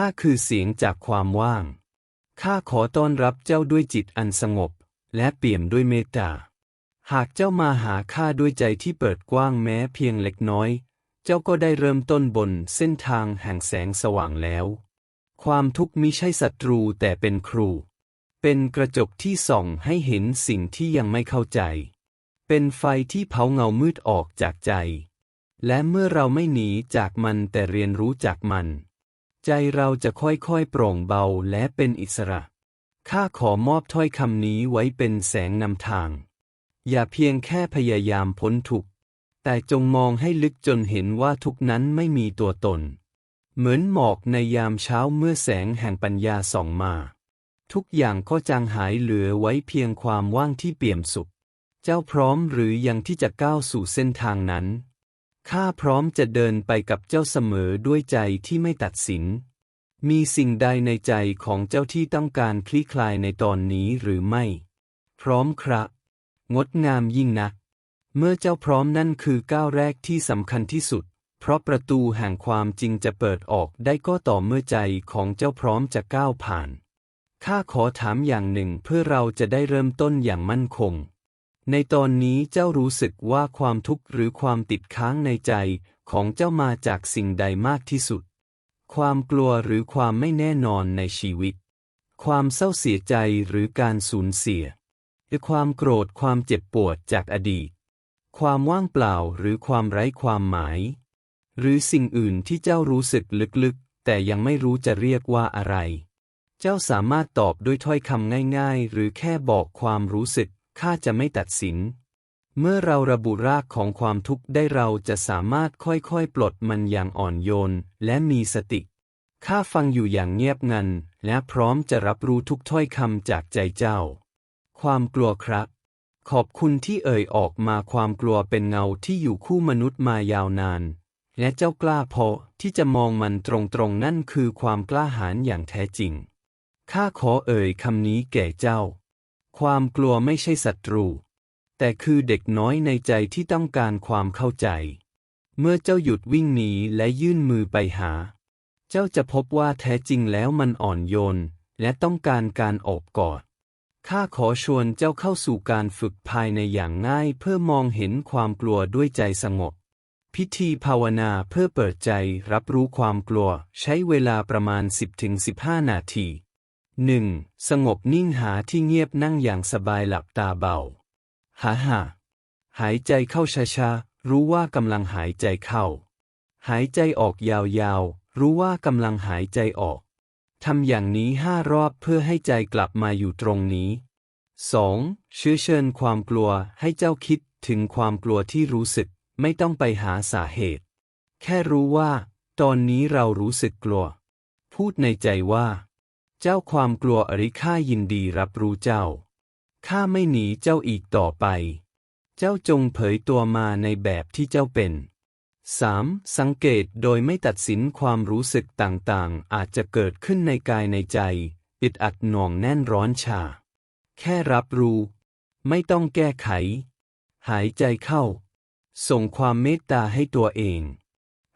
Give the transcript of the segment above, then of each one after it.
ข้าคือเสียงจากความว่าง ข้าขอต้อนรับเจ้าด้วยจิตอันสงบ และเปี่ยมด้วยเมตตา หากเจ้ามาหาข้าด้วยใจที่เปิดกว้างแม้เพียงเล็กน้อย เจ้าก็ได้เริ่มต้นบนเส้นทางแห่งแสงสว่างแล้ว ความทุกข์มิใช่ศัตรูแต่เป็นครู เป็นกระจกที่ส่องให้เห็นสิ่งที่ยังไม่เข้าใจ เป็นไฟที่เผาเงามืดออกจากใจ และเมื่อเราไม่หนีจากมันแต่เรียนรู้จากมัน ใจเราจะค่อยๆโปร่งเบาและเป็นอิสระ ข้าขอมอบถ้อยคำนี้ไว้เป็นแสงนำทาง อย่าเพียงแค่พยายามพ้นทุกข์ แต่จงมองให้ลึกจนเห็นว่าทุกนั้นไม่มีตัวตน เหมือนหมอกในยามเช้าเมื่อแสงแห่งปัญญาส่องมา ทุกอย่างก็จางหายเหลือไว้เพียงความว่างที่เปี่ยมสุข เจ้าพร้อมหรือยังที่จะก้าวสู่เส้นทางนั้น ข้าพร้อมจะเดินไปกับเจ้าเสมอด้วยใจที่ไม่ตัดสิน มีสิ่งใดในใจของเจ้าที่ต้องการคลี่คลายในตอนนี้หรือไม่ พร้อมครับ งดงามยิ่งนัก เมื่อเจ้าพร้อมนั่นคือก้าวแรกที่สำคัญที่สุด เพราะประตูแห่งความจริงจะเปิดออกได้ก็ต่อเมื่อใจของเจ้าพร้อมจะก้าวผ่าน ข้าขอถามอย่างหนึ่งเพื่อเราจะได้เริ่มต้นอย่างมั่นคง ในตอนนี้เจ้ารู้สึกว่าความทุกข์หรือความติดค้างในใจของเจ้ามาจากสิ่งใดมากที่สุด ความกลัวหรือความไม่แน่นอนในชีวิต ความเศร้าเสียใจหรือการสูญเสีย หรือความโกรธความเจ็บปวดจากอดีต ความว่างเปล่าหรือความไร้ความหมาย หรือสิ่งอื่นที่เจ้ารู้สึกลึกๆ แต่ยังไม่รู้จะเรียกว่าอะไร เจ้าสามารถตอบด้วยถ้อยคำง่ายๆ หรือแค่บอกความรู้สึก ข้าจะไม่ตัดสิน เมื่อเราระบุรากของความทุกข์ได้เราจะสามารถค่อยๆ ปลดมันอย่างอ่อนโยน และมีสติ ข้าฟังอยู่อย่างเงียบงัน และพร้อมจะรับรู้ทุกถ้อยคำจากใจเจ้า ความกลัวครับ ขอบคุณที่เอ่ยออกมาความกลัวเป็นเงาที่อยู่คู่มนุษย์มายาวนาน และเจ้ากล้าพอที่จะมองมันตรงๆนั่นคือความกล้าหาญอย่างแท้จริงข้าขอเอ่ยคำนี้แก่เจ้า ความกลัวไม่ใช่ศัตรู แต่คือเด็กน้อยในใจที่ต้องการความเข้าใจ เมื่อเจ้าหยุดวิ่งหนีและยื่นมือไปหา เจ้าจะพบว่าแท้จริงแล้วมันอ่อนโยน และต้องการการอบกอดข้าขอชวนเจ้าเข้าสู่การฝึกภายในอย่างง่ายเพื่อมองเห็นความกลัวด้วยใจสงบ พิธีภาวนาเพื่อเปิดใจรับรู้ความกลัว ใช้เวลาประมาณ 10-15 นาที 1. สงบนิ่งหาที่เงียบนั่งอย่างสบายหลับตาเบา หาหาหายใจเข้าช้าๆ รู้ว่ากำลังหายใจเข้า หายใจออกยาวๆ รู้ว่ากำลังหายใจออก ทำอย่างนี้ห้ารอบเพื่อให้ใจกลับมาอยู่ตรงนี้ 2. เชื้อเชิญความกลัวให้เจ้าคิดถึงความกลัวที่รู้สึก ไม่ต้องไปหาสาเหตุ แค่รู้ว่า ตอนนี้เรารู้สึกกลัว พูดในใจว่า เจ้าความกลัวอริข้ายินดีรับรู้เจ้า ข้าไม่หนีเจ้าอีกต่อไป เจ้าจงเผยตัวมาในแบบที่เจ้าเป็น 3. สังเกตโดยไม่ตัดสินความรู้สึกต่างๆ อาจจะเกิดขึ้นในกายในใจอึดอัดหน่วงแน่นร้อนชา แค่รับรู้ ไม่ต้องแก้ไข หายใจเข้า ส่งความเมตตาให้ตัวเอง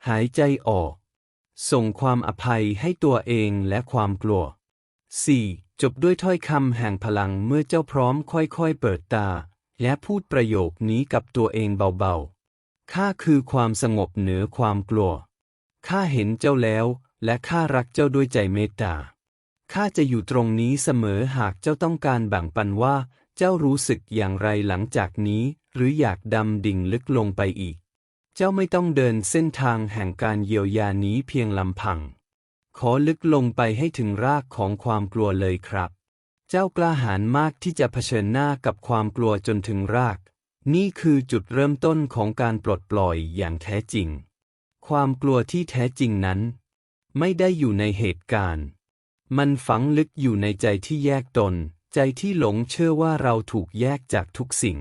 หายใจออก ส่งความอภัยให้ตัวเองและความกลัว 4. จบด้วยถ้อยคำแห่งพลังเมื่อเจ้าพร้อมค่อยๆเปิดตา และพูดประโยคนี้กับตัวเองเบาๆ ข้าคือความสงบเหนือความกลัว ข้าเห็นเจ้าแล้ว และข้ารักเจ้าด้วยใจเมตตา ข้าจะอยู่ตรงนี้เสมอหากเจ้าต้องการแบ่งปันว่า เจ้ารู้สึกอย่างไรหลังจากนี้ หรืออยากดำดิ่งลึกลงไปอีก เจ้าไม่ต้องเดินเส้นทางแห่งการเยียวยานี้เพียงลำพัง ขอลึกลงไปให้ถึงรากของความกลัวเลยครับ เจ้ากล้าหาญมากที่จะเผชิญหน้ากับความกลัวจนถึงราก นี่คือจุดเริ่มต้นของการปลดปล่อยอย่างแท้จริง ความกลัวที่แท้จริงนั้น ไม่ได้อยู่ในเหตุการณ์ มันฝังลึกอยู่ในใจที่แยกตน ใจที่หลงเชื่อว่าเราถูกแยกจากทุกสิ่ง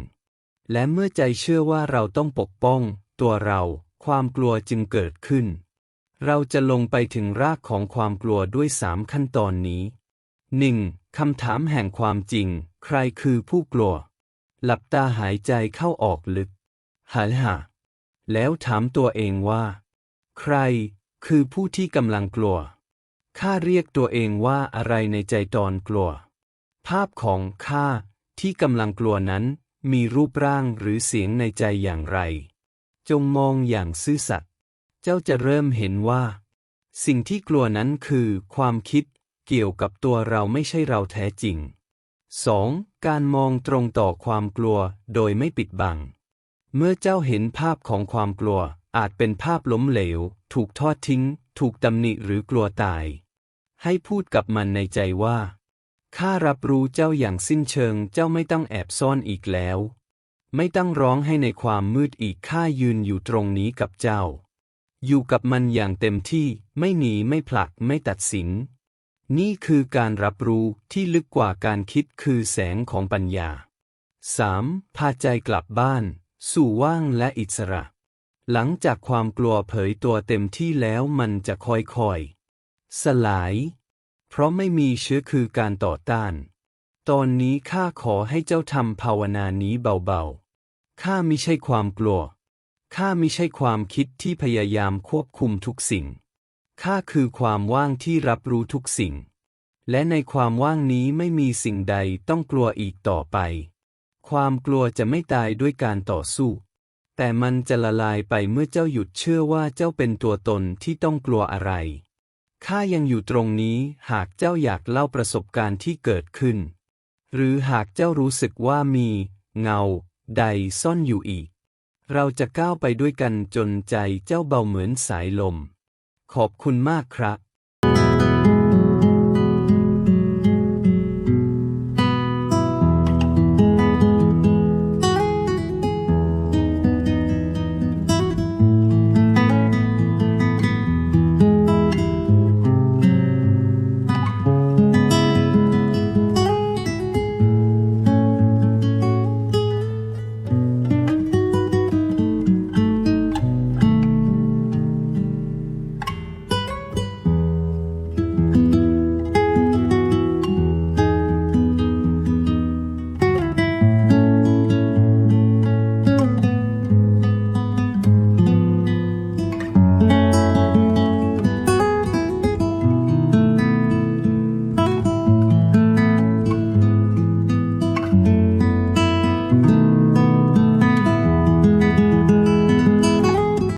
และเมื่อใจเชื่อว่าเราต้องปกป้อง ตัวเรา ความกลัวจึงเกิดขึ้น เราจะลงไปถึงรากของความกลัวด้วยสามขั้นตอนนี้ 1. คำถามแห่งความจริง ใครคือผู้กลัว หลับตาหายใจเข้าออกลึก หายหา แล้วถามตัวเองว่า ใครคือผู้ที่กำลังกลัว ข้าเรียกตัวเองว่าอะไรในใจตอนกลัว ภาพของข้าที่กำลังกลัวนั้น มีรูปร่างหรือเสียงในใจอย่างไร จงมองอย่างซื่อสัตย์ เจ้าจะเริ่มเห็นว่า สิ่งที่กลัวนั้นคือความคิดเกี่ยวกับตัวเราไม่ใช่เราแท้จริง 2. การมองตรงต่อความกลัวโดยไม่ปิดบัง เมื่อเจ้าเห็นภาพของความกลัวอาจเป็นภาพล้มเหลว ถูกทอดทิ้ง ถูกตำหนิหรือกลัวตาย ให้พูดกับมันในใจว่า ข้ารับรู้เจ้าอย่างสิ้นเชิง เจ้าไม่ต้องแอบซ่อนอีกแล้ว ไม่ต้องร้องให้ในความมืดอีกข้ายืนอยู่ตรงนี้กับเจ้า อยู่กับมันอย่างเต็มที่ไม่หนีไม่ผลักไม่ตัดสิน นี่คือการรับรู้ที่ลึกกว่าการคิดคือแสงของปัญญา 3. พาใจกลับบ้าน สู่ว่างและอิสระ หลังจากความกลัวเผยตัวเต็มที่แล้วมันจะค่อยๆ สลาย เพราะไม่มีเชื้อคือการต่อต้าน ตอนนี้ข้าขอให้เจ้าทำภาวนานี้เบาๆข้าไมิใช่ความกลัว ข้ามิใช่ความคิดที่พยายามควบคุมทุกสิ่ง ข้าคือความว่างที่รับรู้ทุกสิ่ง และในความว่างนี้ไม่มีสิ่งใดต้องกลัวอีกต่อไป ความกลัวจะไม่ตายด้วยการต่อสู้ แต่มันจะละลายไปเมื่อเจ้าหยุดเชื่อว่าเจ้าเป็นตัวตนที่ต้องกลัวอะไร ข้ายังอยู่ตรงนี้หากเจ้าอยากเล่าประสบการณ์ที่เกิดขึ้น หรือหากเจ้ารู้สึกว่ามี เงา ใดซ่อนอยู่อีก เราจะก้าวไปด้วยกันจนใจเจ้าเบาเหมือนสายลม ขอบคุณมากครับ